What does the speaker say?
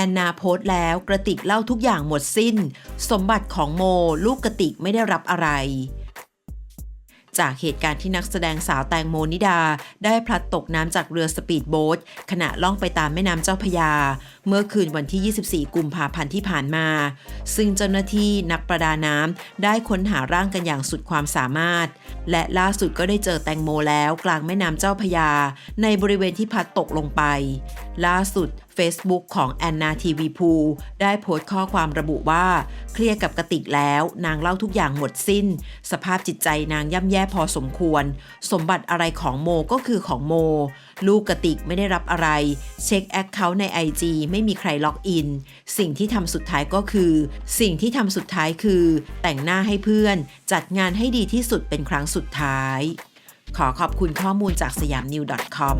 อนนาโพสต์แล้ว กระติกเล่าทุกอย่างหมดสิ้น สมบัติของโม ลูกกระติกไม่ได้รับอะไร จากเหตุการณ์ที่นักแสดงสาวแตงโมนิดา ได้พลัดตกน้ำจากเรือสปีดโบ๊ทขณะล่องไปตามแม่น้ำเจ้าพยา เมื่อคืนวันที่ 24 กุมภาพันธ์ที่ผ่านมา ซึ่งเจ้าหน้าที่นักประดาน้ำได้ค้นหาร่างกันอย่างสุดความสามารถ และล่าสุดก็ได้เจอแตงโมแล้วกลางแม่น้ำเจ้าพยา ในบริเวณที่พลัดตกลงไป ล่าสุด Facebook ของแอนนาทีวีพูได้โพสต์ข้อความระบุว่า เคลียร์กับกติกแล้วนางเล่าทุกอย่างหมดสิ้น สภาพจิตใจนางย่ำแย่พอสมควร สมบัติอะไรของโมก็คือของโม ลูกกติกไม่ได้รับอะไร เช็คแอคเคาท์ใน IG ไม่มีใครล็อกอิน สิ่งที่ทำสุดท้ายก็คือ สิ่งที่ทำสุดท้ายคือ แต่งหน้าให้เพื่อน จัดงานให้ดีที่สุดเป็นครั้งสุดท้าย ขอขอบคุณข้อมูลจากสยามนิว .com